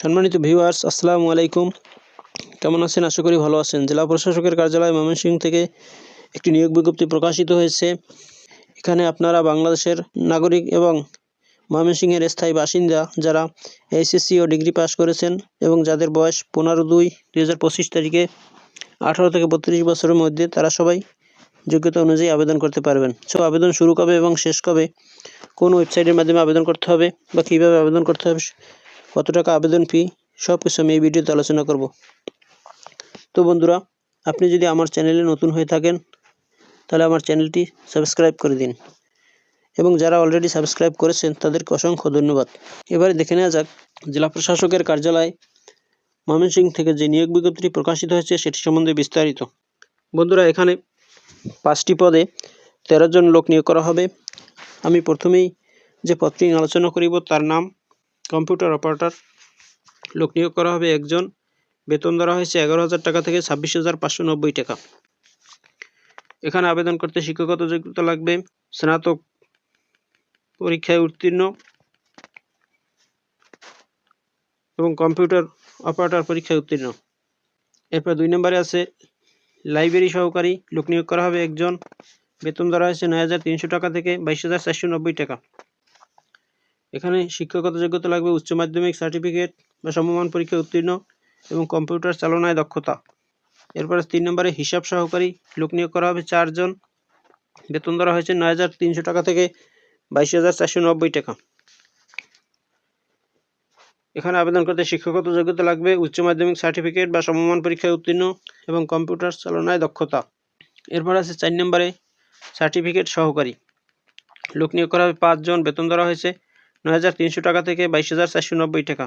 সম্মানিত ভিউয়ার্স, আসসালামু আলাইকুম। কেমন আছেন? আশা করি ভালো আছেন। জেলা প্রশাসকের কার্যালয় ময়মনসিংহ থেকে একটি নিয়োগ বিজ্ঞপ্তি প্রকাশিত হয়েছে। এখানে আপনারা বাংলাদেশের নাগরিক এবং ময়মনসিংহের স্থায়ী বাসিন্দা যারা এইচএসসি ও ডিগ্রি পাস করেছেন এবং যাদের বয়স পনেরো দুই দুই তারিখে আঠারো থেকে বত্রিশ বছরের মধ্যে, তারা সবাই যোগ্যতা অনুযায়ী আবেদন করতে পারবেন। সো, আবেদন শুরু কবে এবং শেষ কবে, কোন ওয়েবসাইটের মাধ্যমে আবেদন করতে হবে বা কীভাবে আবেদন করতে হবে কত টাকা আবেদন ফি? সব কিছু আমি এই ভিডিওতে আলোচনা করব। তো বন্ধুরা, আপনি যদি আমার চ্যানেলে নতুন হয়ে থাকেন, তাহলে আমার চ্যানেলটি সাবস্ক্রাইব করে দিন। এবং যারা অলরেডি সাবস্ক্রাইব করেছেন, তাদেরকে অসংখ্য ধন্যবাদ। এবারে দেখে নেওয়া যাক, জেলা প্রশাসকের কার্যালয় ময়মনসিংহ থেকে যে নিয়োগ বিজ্ঞপ্তিটি প্রকাশিত হয়েছে, সেটি সম্বন্ধে বিস্তারিত। বন্ধুরা, এখানে পাঁচটি পদে তেরো জন লোক নিয়োগ করা হবে। আমি প্রথমেই যে পদটি আলোচনা করিব, তার নাম কম্পিউটার অপারেটর। লোক নিয়োগ করা হবে একজন। বেতন ধরা হয়েছে এগারো হাজার টাকা থেকে ছাব্বিশ হাজার পাঁচশো নব্বই টাকা। এখানে আবেদন করতে শিক্ষাগত যোগ্যতা লাগবে। স্নাতক পরীক্ষায় উত্তীর্ণ এবং কম্পিউটার অপারেটর পরীক্ষায় উত্তীর্ণ। এরপর দুই নম্বরে আছে, লাইব্রেরি সহকারী। লোক নিয়োগ করা হবে একজন। বেতন ধরা হয়েছে নয় হাজার তিনশো টাকা থেকে বাইশ হাজার চারশো নব্বই টাকা। এখানে শিক্ষাগত যোগ্যতা লাগবে উচ্চ মাধ্যমিক সার্টিফিকেট বা সমমান পরীক্ষায় উত্তীর্ণ এবং কম্পিউটার চালনায় দক্ষতা। এরপরে তিন নম্বরে হিসাব সহকারী, লোক নিয়োগ করা হবে চারজন বেতন ধরা হয়েছে নয় হাজার তিনশো টাকা থেকে বাইশ হাজার চারশো নব্বই টাকা। এখানে আবেদন করতে শিক্ষাগত যোগ্যতা লাগবে উচ্চ মাধ্যমিক সার্টিফিকেট বা সমমান পরীক্ষায় উত্তীর্ণ এবং কম্পিউটার চালনায় দক্ষতা। এরপর আছে চার নম্বরে সার্টিফিকেট সহকারী, লোক নিয়োগ করা হবে পাঁচজন বেতন ধরা হয়েছে নয় হাজার তিনশো টাকা থেকে বাইশ হাজার চারশো নব্বই টাকা।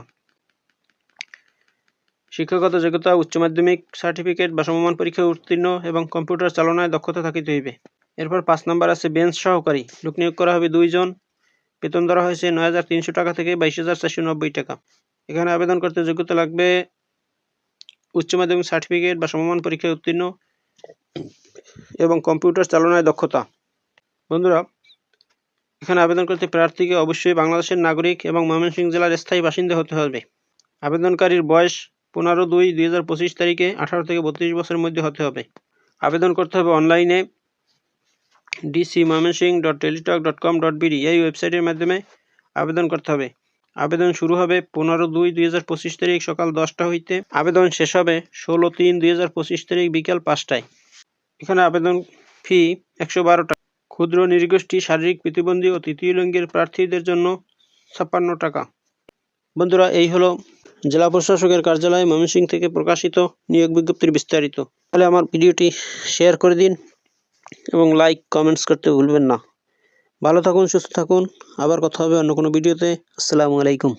শিক্ষাগত যোগ্যতা, উচ্চ মাধ্যমিক সার্টিফিকেট বা সমমান পরীক্ষায় উত্তীর্ণ এবং কম্পিউটার চালনায় দক্ষতা থাকিতে হইবে। এরপর পাঁচ নম্বর আছে বেঞ্চ সহকারী। লোক নিয়োগ করা হবে দুইজন। বেতন ধরা হয়েছে নয় হাজার তিনশো টাকা থেকে বাইশ হাজার চারশো নব্বই টাকা। এখানে আবেদন করতে যোগ্যতা লাগবে উচ্চ মাধ্যমিক সার্টিফিকেট বা সমমান পরীক্ষায় উত্তীর্ণ এবং কম্পিউটার চালনায় দক্ষতা। বন্ধুরা এখানে আবেদন করতে প্রার্থীকে অবশ্যই বাংলাদেশের নাগরিক এবং ময়মনসিংহ জেলার স্থায়ী বাসিন্দা হতে হবে। আবেদনকারীর বয়স পনেরো দুই দুই হাজার পঁচিশ তারিখে আঠারো থেকে বত্রিশ বছরের মধ্যে হতে হবে। আবেদন করতে হবে অনলাইনে DC Mymensingh dot Teletalk dot com dot BD এই ওয়েবসাইটের মাধ্যমে আবেদন করতে হবে। আবেদন শুরু হবে পনেরো দুই দুই হাজার পঁচিশ তারিখ সকাল দশটা হইতে। আবেদন শেষ হবে ষোলো তিন দুই হাজার পঁচিশ তারিখ বিকাল পাঁচটায়। এখানে আবেদন ফি একশো বারো টাকা। ক্ষুদ্র নৃগোষ্ঠী শারীরিক প্রতিবন্ধী ও তৃতীয় লিঙ্গের প্রার্থীদের জন্য ছাপ্পান্ন টাকা। বন্ধুরা, এই হলো জেলা প্রশাসকের কার্যালয়, ময়মনসিংহ থেকে প্রকাশিত নিয়োগ বিজ্ঞপ্তির বিস্তারিত। তাহলে আমার ভিডিওটি শেয়ার করে দিন এবং লাইক, কমেন্টস করতে ভুলবেন না। ভালো থাকুন, সুস্থ থাকুন। আবার কথা হবে অন্য কোনো ভিডিওতে। আসসালামু আলাইকুম।